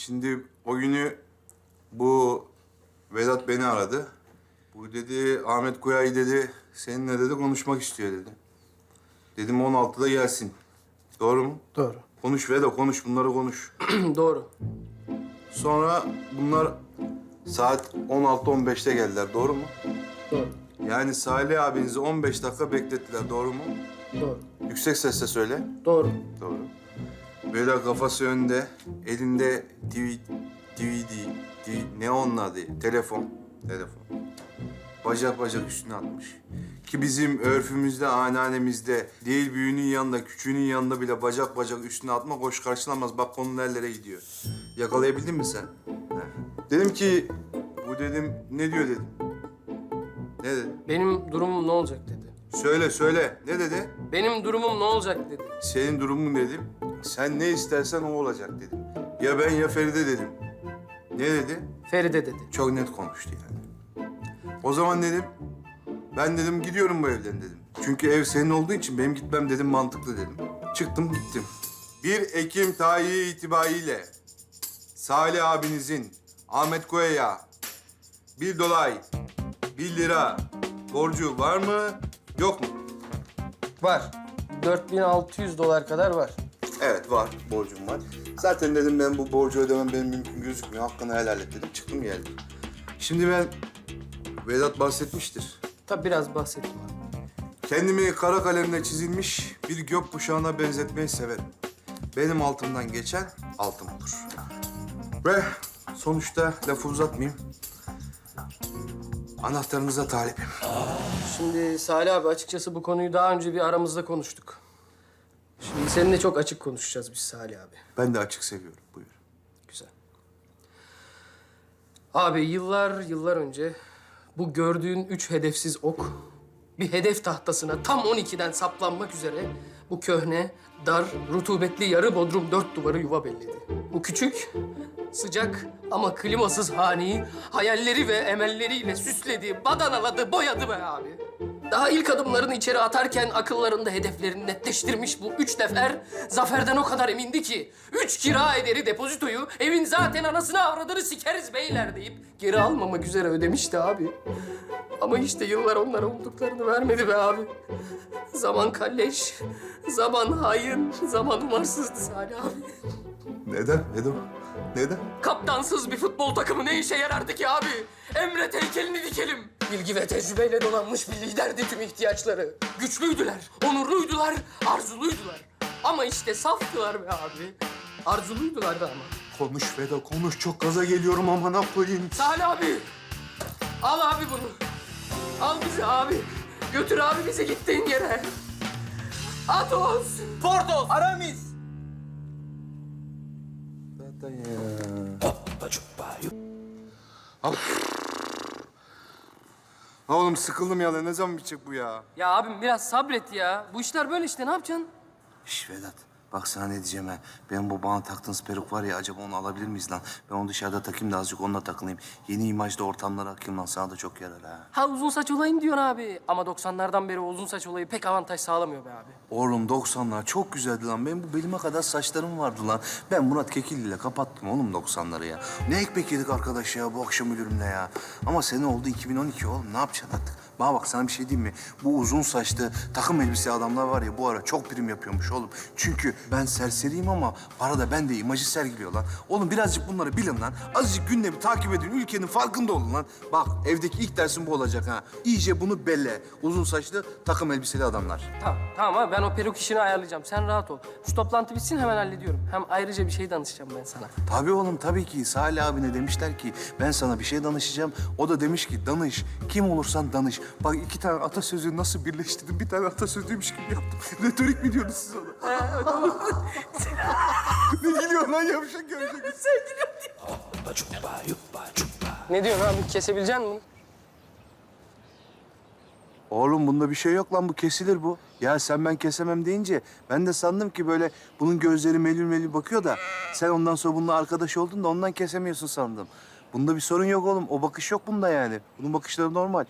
Şimdi o günü bu Vedat beni aradı. Bu dedi Ahmet Kuyay dedi seninle dedi konuşmak istiyor dedi. Dedim 16'da gelsin. Doğru mu? Doğru. Konuş Vedat konuş bunları konuş. Doğru. Sonra bunlar saat 16-15'te geldiler doğru mu? Doğru. Yani Salih abinizi 15 dakika beklettiler doğru mu? Doğru. Yüksek sesle söyle. Doğru. Doğru. Böyle kafası önde, elinde DVD, DVD, DVD ne onun adı? Telefon. Telefon. Bacak bacak üstüne atmış. Ki bizim örfümüzde, ananemizde değil büyüğünün yanında, küçüğünün yanında bile bacak bacak üstüne atma hoş karşılanmaz. Bak konu nerelere gidiyor. Yakalayabildin mi sen? Dedim ki, bu dedim ne diyor dedim. Ne dedi? Benim durumum ne olacak dedi. Söyle söyle. Ne dedi? Benim durumum ne olacak dedi. Senin durumun dedim. Sen ne istersen o olacak dedim. Ya ben ya Feride dedim. Ne dedi? Feride dedi. Çok net konuştu yani. O zaman dedim, ben dedim gidiyorum bu evden dedim. Çünkü ev senin olduğu için benim gitmem dedim mantıklı dedim. Çıktım gittim. 1 Ekim tarihi itibariyle Salih abinizin Ahmet Koya'ya bir dolar, bir lira borcu var mı, yok mu? Var. 4600 dolar kadar var. Evet var, borcum var. Zaten dedim ben bu borcu ödemem benim mümkün gözükmüyor. Hakkını helal et dedim. Çıktım geldim. Şimdi ben, Vedat bahsetmiştir. Tabii biraz bahsettim abi. Kendimi kara kalemle çizilmiş bir gök kuşağına benzetmeyi severim. Benim altımdan geçen altım olur. Ve sonuçta lafı uzatmayayım. Anahtarınıza talibim. Şimdi Salih abi açıkçası bu konuyu daha önce bir aramızda konuştuk. Şimdi seninle çok açık konuşacağız biz Salih abi. Ben de açık seviyorum. Buyur. Güzel. Abi yıllar yıllar önce bu gördüğün üç hedefsiz ok bir hedef tahtasına tam 12'den saplanmak üzere bu köhne, dar, rutubetli yarı bodrum dört duvarı yuva belledi. Bu küçük, sıcak ama klimasız haneyi hayalleri ve emelleriyle süsledi, badanaladı, boyadı be abi. Daha ilk adımlarını içeri atarken akıllarında hedeflerini netleştirmiş bu üç nefer zaferden o kadar emindi ki üç kira ederi depozitoyu evin zaten anasını avradını sikeriz beyler deyip geri almamak üzere ödemişti abi. Ama işte yıllar onlara umduklarını vermedi be abi. Zaman kalleş, zaman hain, zaman umarsızdı Salih abi. Neden? Neden? Neden? Kaptansız bir futbol takımı ne işe yarardı ki abi? Emret heykelini dikelim. Bilgi ve tecrübeyle donanmış bir liderdi tüm ihtiyaçları. Güçlüydüler, onurluydular, arzuluydular. Ama işte saftılar be abi. Arzuluydular da ama. Konuş Veda konuş. Çok gaza geliyorum amına koyayım. Salih abi, al abi bunu. Al bizi abi. Götür abi bizi gittiğin yere. Atos. Portos, Aramis. Zaten ya. Al. Ha oğlum sıkıldım ya. Ne zaman bitecek bu ya? Ya abim biraz sabret ya. Bu işler böyle işte ne yapacaksın? Şş Vedat, bak sana ne diyeceğim ha. Ben bu bana taktığınız peruk var ya, acaba onu alabilir miyiz lan? Ben onu dışarıda takayım da azıcık onunla takılayım. Yeni imajda ortamlara akayım lan, sana da çok yarar ha. Ha uzun saç olayım diyorsun abi. Ama 90'lardan beri o uzun saç olayı pek avantaj sağlamıyor be abi. Oğlum 90'lar çok güzeldi lan. Benim bu belime kadar saçlarım vardı lan. Ben Murat Kekilli ile kapattım oğlum 90'ları ya. Ne ekmek yedik arkadaş ya bu akşam ölürümle ya. Ama sene oldu 2012 oğlum, ne yapacaksın artık? Bana bak sana bir şey diyeyim mi? Bu uzun saçlı takım elbise adamlar var ya bu ara çok prim yapıyormuş oğlum. Çünkü ben serseriyim ama para da ben de imajı sergiliyor lan. Oğlum birazcık bunları bilin lan. Azıcık gündemi takip edin, ülkenin farkında olun lan. Bak evdeki ilk dersin bu olacak ha. İyice bunu belle. Uzun saçlı takım elbiseli adamlar. Tamam, tamam abi ben o peruk işini ayarlayacağım. Sen rahat ol. Şu toplantı bitsin hemen hallediyorum. Hem ayrıca bir şey danışacağım ben sana. Tabii oğlum tabii ki. Salih abine demişler ki ben sana bir şey danışacağım. O da demiş ki danış. Kim olursan danış. Bak iki tane atasözü nasıl birleştirdim. Bir tane atasözüymüş gibi yaptım. Retorik mi diyordunuz siz ona? ne gülüyor lan yavşak yavşak. Ne diyorsun abi? Kesebilecek misin? Oğlum bunda bir şey yok lan bu kesilir bu. Ya sen ben kesemem deyince ben de sandım ki böyle bunun gözleri melül melül bakıyor da sen ondan sonra bununla arkadaş oldun da ondan kesemiyorsun sandım. Bunda bir sorun yok oğlum. O bakış yok bunda yani. Bunun bakışları normal.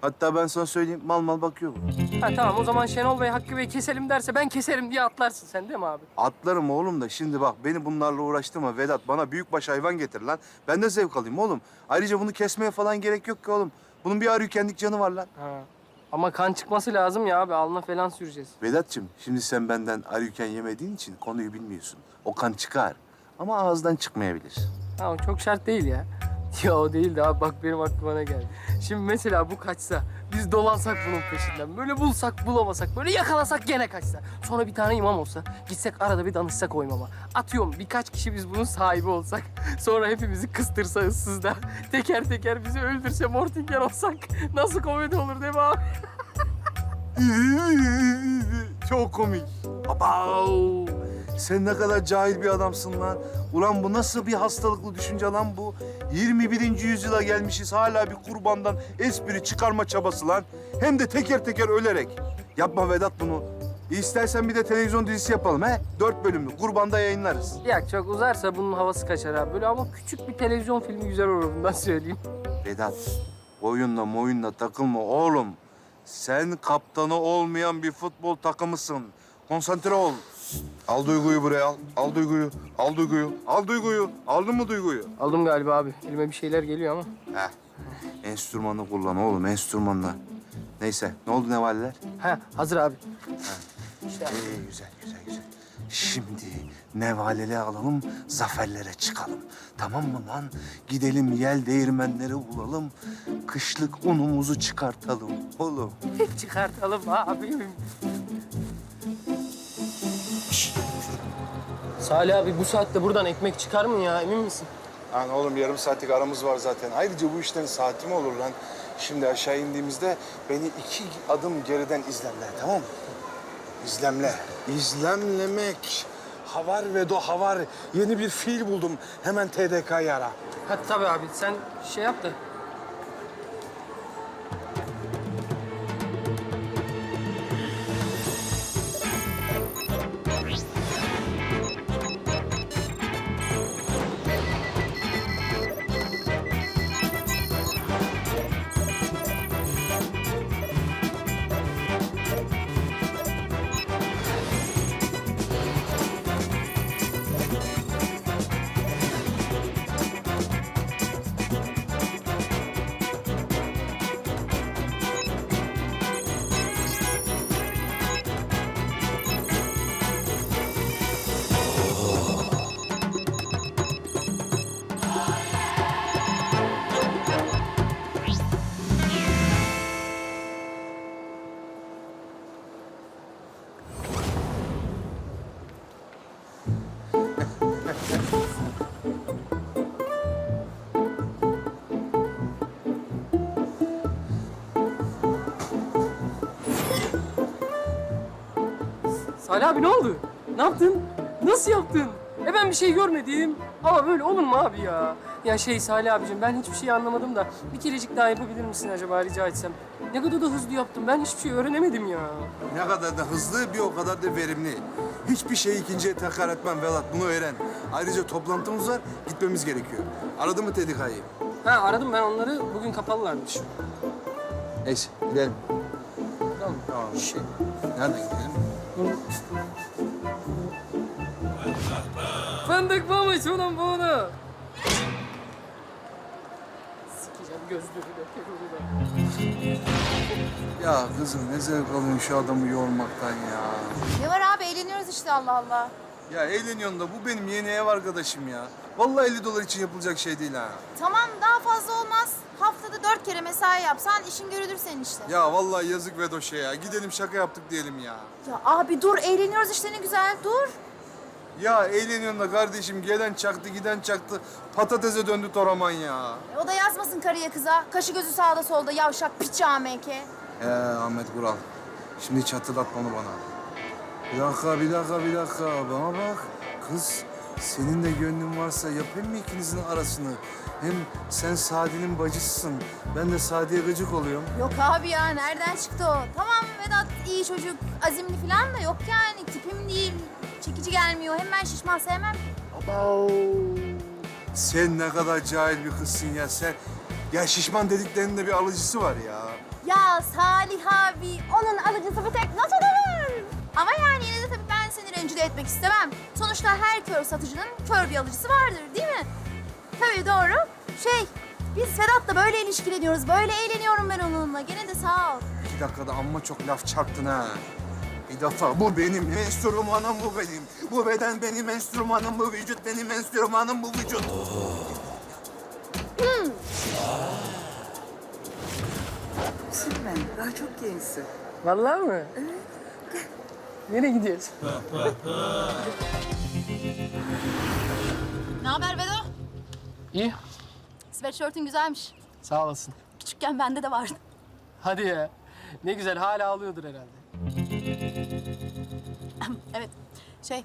Hatta ben sana söyleyeyim mal mal bakıyor bu. Ha tamam o zaman Şenol Bey Hakkı Bey keselim derse ben keserim diye atlarsın sen değil mi abi? Atlarım oğlum da şimdi bak beni bunlarla uğraştırma Vedat. Bana büyükbaş hayvan getir lan. Ben de zevk alayım oğlum. Ayrıca bunu kesmeye falan gerek yok ki oğlum. Bunun bir arı kendik canı var lan. Ha. Ama kan çıkması lazım ya abi alnına falan süreceğiz. Vedat'cığım şimdi sen benden arıyken yemediğin için konuyu bilmiyorsun. O kan çıkar ama ağızdan çıkmayabilir. Tamam çok şart değil ya. Ya o değil de abi bak benim aklıma ne geldi. Şimdi mesela bu kaçsa, biz dolansak bunun peşinden. Böyle bulsak bulamasak, böyle yakalasak gene kaçsa. Sonra bir tane imam olsa, gitsek arada bir danışsak o imama. Atıyorum birkaç kişi biz bunun sahibi olsak. Sonra hepimizi kıstırsa ıssızda. Teker teker bizi öldürse Mortingen olsak. Nasıl komedi olur değil mi abi? Çok komik. Abav! Sen ne kadar cahil bir adamsın lan. Ulan bu nasıl bir hastalıklı düşünce lan bu? 21. yüzyıla gelmişiz hala bir kurbandan espri çıkarma çabası lan. Hem de teker teker ölerek. Yapma Vedat bunu. İstersen bir de televizyon dizisi yapalım he. Dört bölümlü. Kurbanda yayınlarız. Ya çok uzarsa bunun havası kaçar abi. Böyle ama küçük bir televizyon filmi güzel olur bundan söyleyeyim. Vedat, oyunla moyunla takılma oğlum. Sen kaptanı olmayan bir futbol takımısın. Konsantre ol. Al duyguyu buraya al. Al duyguyu. Al duyguyu. Al duyguyu. Aldın mı duyguyu? Aldım galiba abi. Elime bir şeyler geliyor ama. Heh. Enstrümanı kullan oğlum, enstrümanla. Neyse, ne oldu nevaleler? Ha hazır abi. İşte abi. İyi, güzel, güzel, güzel. Şimdi nevaleli alalım, zaferlere çıkalım. Tamam mı lan? Gidelim yel değirmenleri bulalım. Kışlık unumuzu çıkartalım oğlum. Çıkartalım abim. Salih abi bu saatte buradan ekmek çıkar mı ya emin misin? Lan oğlum yarım saatlik aramız var zaten. Ayrıca bu işlerin saati mi olur lan? Şimdi aşağı indiğimizde beni iki adım geriden izlemle tamam mı? İzlemle. İzlemlemek. Havar ve do havar. Yeni bir fiil buldum. Hemen TDK'yı ara. Ha tabii abi sen şey yap da. Salih abi ne oldu? Ne yaptın? Nasıl yaptın? E ben bir şey görmedim. Ama böyle olur mu abi ya? Ya şey Salih abicim ben hiçbir şey anlamadım da bir kerecik daha yapabilir misin acaba rica etsem? Ne kadar da hızlı yaptım. Ben hiçbir şey öğrenemedim ya. Ne kadar da hızlı bir o kadar da verimli. Hiçbir şeyi ikinciye tekrar etmem Vedat. Bunu öğren. Ayrıca toplantımız var. Gitmemiz gerekiyor. Aradın mı TDK'yı? Ha aradım ben onları. Bugün kapalılarmış. Neyse gidelim. Tamam. Tamam. Şey. Nereden gidelim? Fındık bulmuş bunun bunu. Sikeceğim gözlüğünü de Ya kızım ne zevk alıyorsun şu adamı yormaktan ya. Ne var abi eğleniyoruz işte Allah Allah. Ya eğleniyorsun da bu benim yeni ev arkadaşım ya. Vallahi 50 dolar için yapılacak şey değil ha. Tamam daha fazla olmaz. Haftada dört kere mesai yapsan işin görülür senin işte. Ya vallahi yazık Vedoş'a ya. Gidelim şaka yaptık diyelim ya. Ya abi dur eğleniyoruz işte ne güzel dur. Ya eğleniyorsun da kardeşim gelen çaktı giden çaktı. Patatese döndü toraman ya. E, o da yazmasın karıya kıza. Kaşı gözü sağda solda yavşak piç ameke. He Ahmet Kural. Şimdi hiç hatırlatma onu bana. Bir dakika, bir dakika, bir dakika. Bana bak. Kız, senin de gönlün varsa yapayım mı ikinizin arasını? Hem sen Sadi'nin bacısısın. Ben de Sadi'ye gıcık oluyorum. Yok abi ya nereden çıktı o? Tamam Vedat iyi çocuk, azimli falan da yok yani. Tipim değil, çekici gelmiyor. Hem ben şişman sevmem. Sen ne kadar cahil bir kızsın ya sen. Ya şişman dediklerinin de bir alıcısı var ya. Ya Salih abi, onun alıcısı bir tek NATO'da var. Ama yani yine de tabii ben seni rencide etmek istemem. Sonuçta her kör satıcının kör bir alıcısı vardır değil mi? Tabii doğru. Şey, biz Sedat'la böyle ilişkileniyoruz, böyle eğleniyorum ben onunla. Gene de sağ ol. İki dakikada amma çok laf çarptın ha. Bir defa bu benim enstrümanım bu benim. Bu beden benim enstrümanım, bu vücut benim enstrümanım, bu vücut. Süper. Daha çok gençsin. Vallahi mı? Nereye gidiyoruz? Ne haber Vedo? İyi. Sweatshirt'ün güzelmiş. Sağ olasın. Küçükken bende de vardı. Hadi ya. Ne güzel hala alıyordur herhalde. Evet, şey,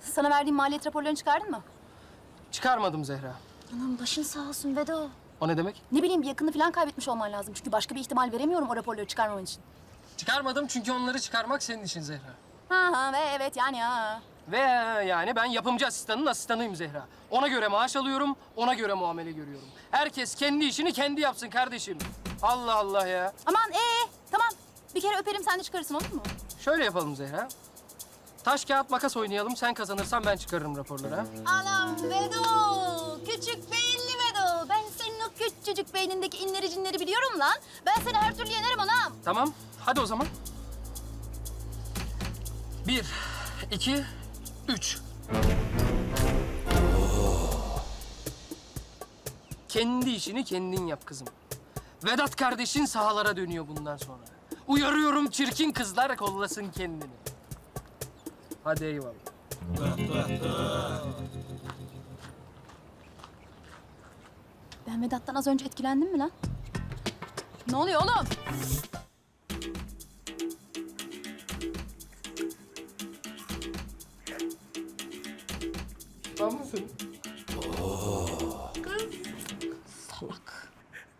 sana verdiğim maliyet raporlarını çıkardın mı? Çıkarmadım Zehra. Anam başın sağ olsun Vedo. O ne demek? Ne bileyim bir yakını falan kaybetmiş olman lazım. Çünkü başka bir ihtimal veremiyorum o raporları çıkarmaman için. Çıkarmadım çünkü onları çıkarmak senin işin Zehra. Ha ha ve evet yani ha. Ve yani ben yapımcı asistanının asistanıyım Zehra. Ona göre maaş alıyorum, ona göre muamele görüyorum. Herkes kendi işini kendi yapsın kardeşim. Allah Allah ya. Aman ee tamam. Bir kere öperim sen de çıkarırsın olur mu? Şöyle yapalım Zehra. Taş kağıt makas oynayalım. Sen kazanırsan ben çıkarırım raporları. ha? Anam Vedo. Küçük beyinli Vedo. Ben senin o küçücük beynindeki inleri cinleri biliyorum lan. Ben seni her türlü yenerim anam. Tamam. Hadi o zaman. Bir, iki, üç. Kendi işini kendin yap kızım. Vedat kardeşin sahalara dönüyor bundan sonra. Uyarıyorum çirkin kızlar kollasın kendini. Hadi eyvallah. Ben Vedat'tan az önce etkilendim mi lan? Ne oluyor oğlum? Mısın? Salak.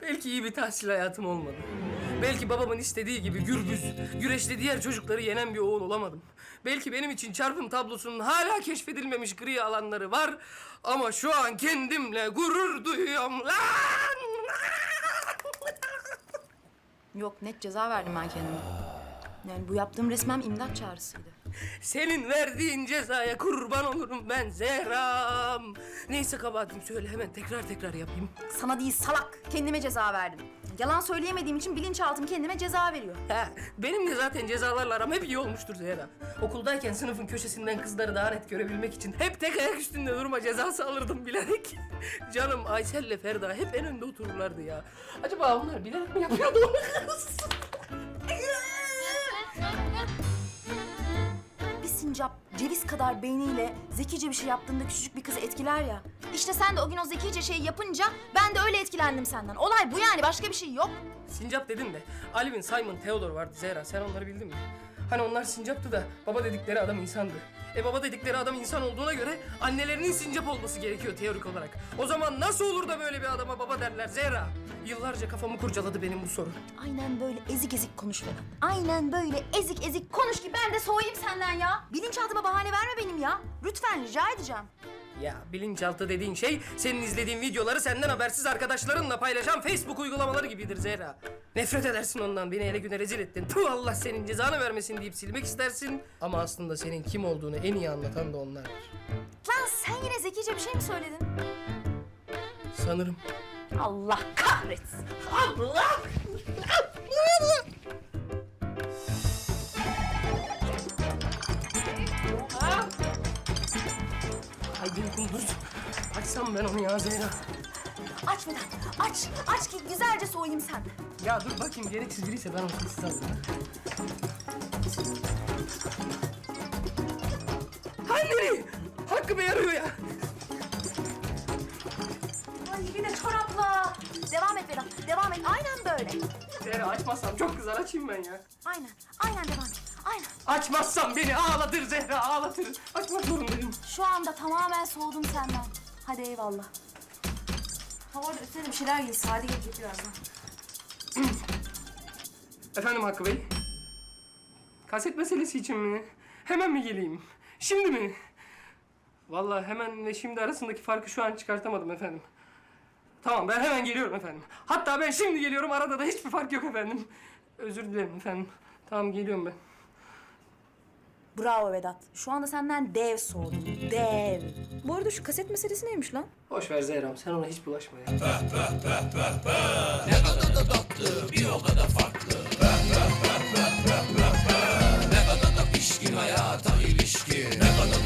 Belki iyi bir tahsil hayatım olmadı. Belki babamın istediği gibi gürbüz, güreşte diğer çocukları yenen bir oğul olamadım. Belki benim için çarpım tablosunun hala keşfedilmemiş gri alanları var. Ama şu an kendimle gurur duyuyorum lan! Yok net ceza verdim ben kendime. Yani bu yaptığım resmen imdat çağrısıydı. Senin verdiğin cezaya kurban olurum ben Zehram. Neyse kabahatim söyle hemen tekrar tekrar yapayım. Sana değil salak. Kendime ceza verdim. Yalan söyleyemediğim için bilinçaltım kendime ceza veriyor. He, benim de zaten cezalarla aram hep iyi olmuştur Zehra. Okuldayken sınıfın köşesinden kızları daha net görebilmek için hep tek ayak üstünde durma cezası alırdım bilerek. Canım Aysel'le Ferda hep en önde otururlardı ya. Acaba onlar bilerek mi yapıyordu onu kız? sincap ceviz kadar beyniyle zekice bir şey yaptığında küçücük bir kızı etkiler ya. İşte sen de o gün o zekice şeyi yapınca ben de öyle etkilendim senden. Olay bu yani başka bir şey yok. Sincap dedin de Alvin, Simon, Theodore vardı Zehra. Sen onları bildin mi? Hani onlar sincaptı da baba dedikleri adam insandı. E baba dedikleri adam insan olduğuna göre annelerinin sincap olması gerekiyor teorik olarak. O zaman nasıl olur da böyle bir adama baba derler Zehra? Yıllarca kafamı kurcaladı benim bu soru. Aynen böyle ezik ezik konuş Vedat. Aynen böyle ezik ezik konuş ki ben de soğuyayım senden ya. Bilinçaltıma bahane verme benim ya. Lütfen rica edeceğim. Ya bilinçaltı dediğin şey senin izlediğin videoları senden habersiz arkadaşlarınla paylaşan Facebook uygulamaları gibidir Zehra. Nefret edersin ondan beni ele güne rezil ettin. Tuh Allah senin cezanı vermesin deyip silmek istersin. Ama aslında senin kim olduğunu en iyi anlatan da onlardır. Lan sen yine zekice bir şey mi söyledin? Sanırım. Allah kahretsin. Allah! Ay benim dur. Açsam ben onu ya Zehra. Aç Vedat, aç. Aç ki güzelce soğuyayım senden. Ya dur bakayım geri çizgiliyse ben onu istedim. Anneni! Hakkı Bey arıyor ya. Devam et. Aynen böyle. Zehra açmazsam çok kızar açayım ben ya. Aynen, aynen devam et. Aynen. Açmazsam beni ağlatır Zehra ağlatır. Açmak zorundayım. Şu anda tamamen soğudum senden. Hadi eyvallah. Hava üstüne bir şeyler giysin. Hadi gelecek birazdan. Efendim Hakkı Bey? Kaset meselesi için mi? Hemen mi geleyim? Şimdi mi? Vallahi hemen ve şimdi arasındaki farkı şu an çıkartamadım efendim. Tamam ben hemen geliyorum efendim. Hatta ben şimdi geliyorum arada da hiçbir fark yok efendim. Özür dilerim efendim. Tamam geliyorum ben. Bravo Vedat. Şu anda senden dev soğudum. Dev. Bu arada şu kaset meselesi neymiş lan? Hoş ver Zehra'm sen ona hiç bulaşma ya. Ne kadar da tatlı bir o kadar farklı. Ne kadar da pişkin hayata ilişkin. Ne kadar